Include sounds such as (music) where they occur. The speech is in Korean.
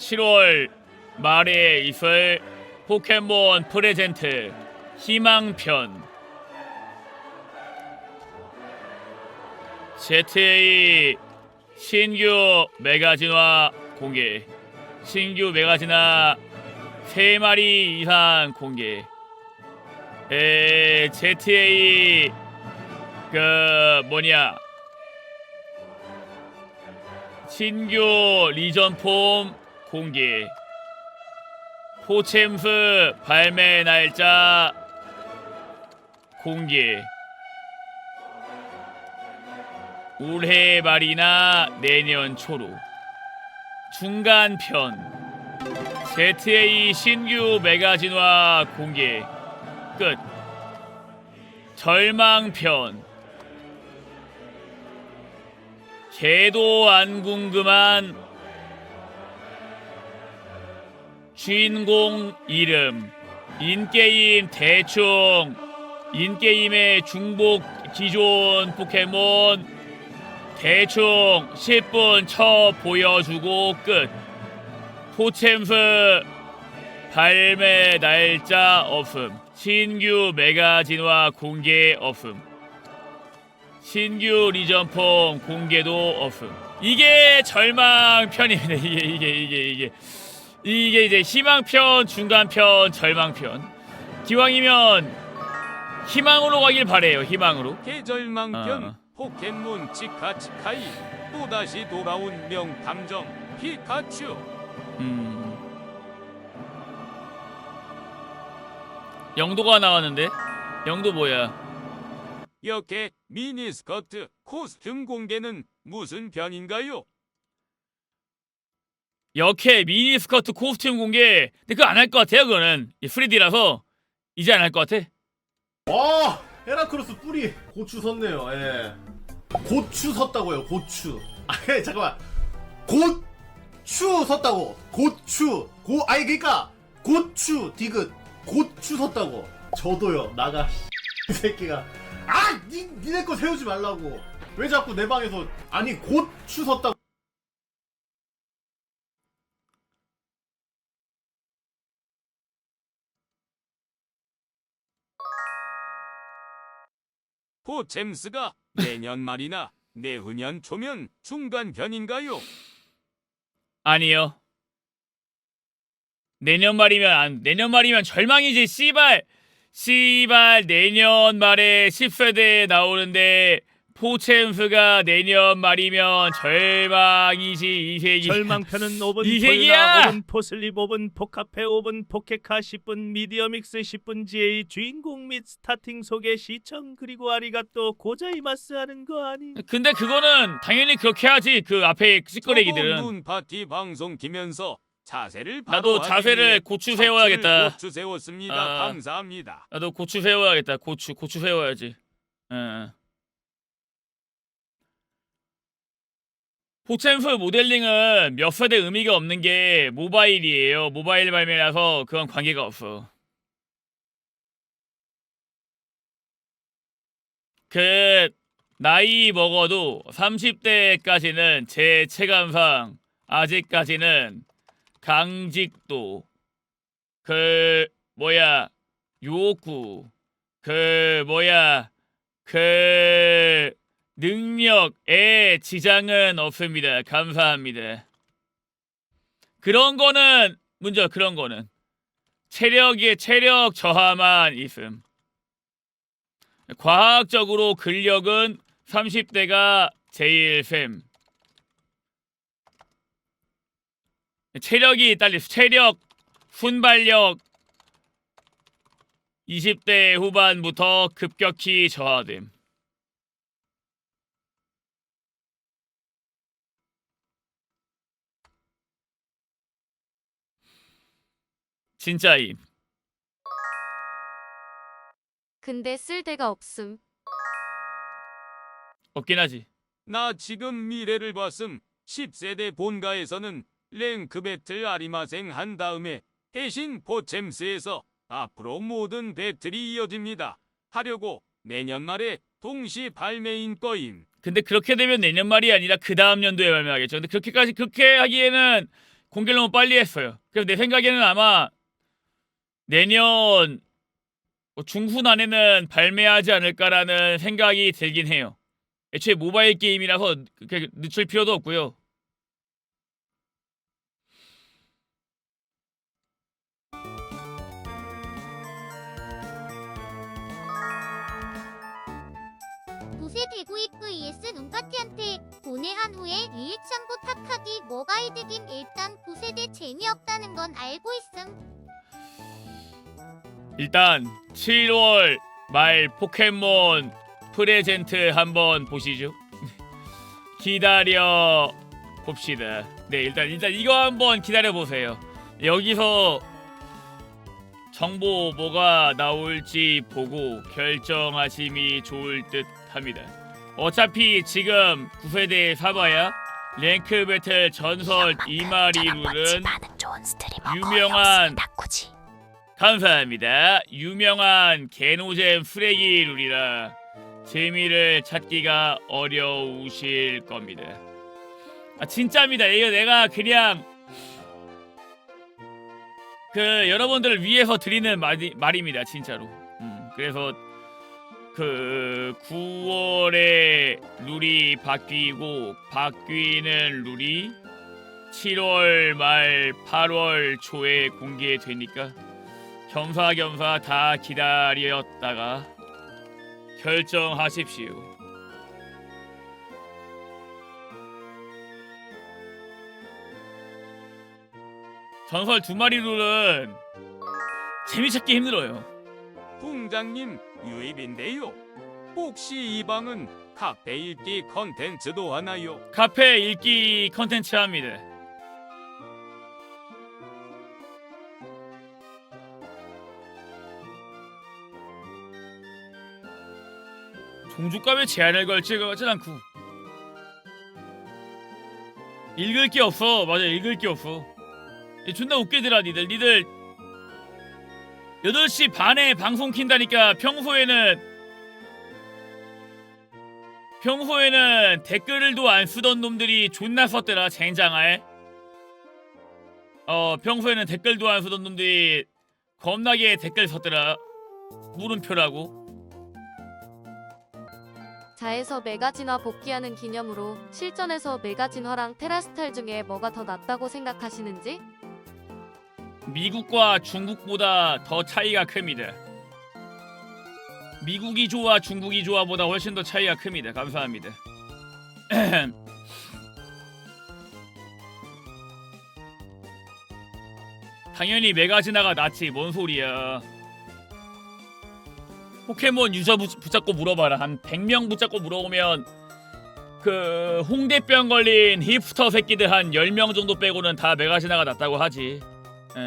7월 말에 있을 포켓몬 프레젠트 희망편. ZA 신규 메가진화 공개. 신규 메가진화 3마리 이상 공개. 에 ZA 그 뭐냐? 신규 리전 폼 공개 포챔스 발매 날짜. 공개 올해 말이나 내년 초로. 중간편. ZA 신규 메가진화 공개 끝. 절망편. 개도 안 궁금한 주인공 이름 인게임 대충 인게임의 중복 기존 포켓몬 대충 10분 쳐 보여주고 끝. 포챔스 발매 날짜 없음. 신규 메가 진화 공개 없음. 신규 리전폼 공개도 없음. 이게 절망편입니다 (laughs) 이게 이게 이게 이게 이게 이제 희망편 중간편 절망편. 기왕이면 희망으로 가길 바래요 희망으로. 계절망편 어. 포켓몬 치카치카이 또다시 돌아온 명탐정 피카츄. 음. 영도가 나왔는데? 영도 뭐야? 이렇게 미니스커트 코스튬 공개는 무슨 편인가요? 역해 미니스커트 코스튬 공개 근데 그거 안 할 것 같아요 그거는 이 3D라서 이제 안 할 것 같아 와 헤라크로스 뿌리 고추 섰네요. 예. 고추 섰다고요. 고추. 아 예, 잠깐만. 고추 섰다고. 고추. 고 아니 그러니까 고추 디귿 고추 섰다고. 저도요. 나가 이 새끼가. 아, 니 니네 거 세우지 말라고. 왜 자꾸 내 방에서 아니 고추 섰다고. 포챔스가 내년 말이나 내후년 초면 중간편인가요? 아니요 내년 말이면 안 내년 말이면 절망이지 씨발 씨발 내년 말에 10세대에 나오는데 포챔스가 내년 말이면 절망이지 이 세기 절망편은 5분, 이 새끼야! 폴라 5분, 포슬립 5분, 포카페 5분, 포케카 10분, 미디어믹스 10분, GA 주인공 및 스타팅 소개 시청 그리고 아리가또 고자이마스 하는 거 아니? 근데 그거는 당연히 그렇게 하지 그 앞에 찌꺼레기들은 문 파티 방송 키면서 자세를 나도 바로 자세를 하기 위해 고추 세워야겠다 고추 세웠습니다. 아. 감사합니다. 나도 고추 세워야겠다 고추 고추 세워야지 응. 포챔스 모델링은 몇 세대 의미가 없는 게 모바일이에요. 모바일 발매라서 그건 관계가 없어. 그 나이 먹어도 30대까지는 제 체감상 아직까지는 강직도 그 뭐야 욕구 그 뭐야 그 능력에 지장은 없습니다. 감사합니다. 그런 거는 문제 그런 거는 체력의 체력 저하만 있음. 과학적으로 근력은 30대가 제일 셈. 체력이 딸리 체력 순발력 20대 후반부터 급격히 저하됨. 진짜임. 근데 쓸 데가 없음. 없긴 하지. 나 지금 미래를 봤음. 10세대 본가에서는 랭크 배틀 아리마생 한 다음에 대신 포챔스에서 앞으로 모든 배틀이 이어집니다. 하려고 내년 말에 동시 발매인 거임. 근데 그렇게 되면 내년 말이 아니라 그 다음 연도에 발매하겠죠. 근데 그렇게까지 그렇게 하기에는 공개를 너무 빨리 했어요. 그래서 내 생각에는 아마 내년 뭐 중순 안에는 발매하지 않을까라는 생각이 들긴 해요. 애초에 모바일 게임이라서 늦출 필요도 없고요. 구세 대구익 vs 눈까티한테 고뇌한 후에 리액션 부 탁하기 뭐가 이득임 일단 구세대 재미없다는 건 알고 있음 일단 7월 말 포켓몬 프레젠트 한번 보시죠. (laughs) 기다려 봅시다. 네, 일단 일단 이거 한번 기다려 보세요. 여기서 정보 뭐가 나올지 보고 결정하심이 좋을 듯 합니다. 어차피 지금 9세대 사봐야 랭크 배틀 전설 이마리 룰은 유명한 감사합니다. 유명한 개노잼 쓰레기 룰이라 재미를 찾기가 어려우실 겁니다. 아 진짜입니다. 이거 내가 그냥 그 여러분들을 위해서 드리는 말이, 말입니다. 진짜로. 음, 그래서 그 9월에 룰이 바뀌고 바뀌는 룰이 7월 말 8월 초에 공개되니까 겸사겸사 다 기다렸다가 결정하십시오. 전설 두 마리 룰은 재미찾기 힘들어요. 풍장님 유입인데요. 혹시 이 방은 카페 읽기 컨텐츠도 하나요? 카페 읽기 컨텐츠 합니다. 종주값에 제한을 걸칠 것 같진 않고. 읽을 게 없어. 맞아 읽을 게 없어. 이 존나 웃기더라 니들. 니들 8시 반에 방송 킨다니까 평소에는 평소에는 댓글도 안 쓰던 놈들이 존나 썼더라 젠장할 어 평소에는 댓글도 안 쓰던 놈들이 겁나게 댓글 썼더라. 물음표라고 자에서 메가진화 복귀하는 기념으로 실전에서 메가진화랑 테라스탈 중에 뭐가 더 낫다고 생각하시는지? 미국과 중국보다 더 차이가 큽니다. 미국이 좋아 중국이 좋아보다 훨씬 더 차이가 큽니다. 감사합니다. (clears throat) 당연히 메가지나가 낫지. 뭔 소리야 포켓몬 유저 부- 붙잡고 물어봐라 한 100명 붙잡고 물어보면 그 홍대병 걸린 힙스터 새끼들 한 10명 정도 빼고는 다 메가지나가 낫다고 하지 에.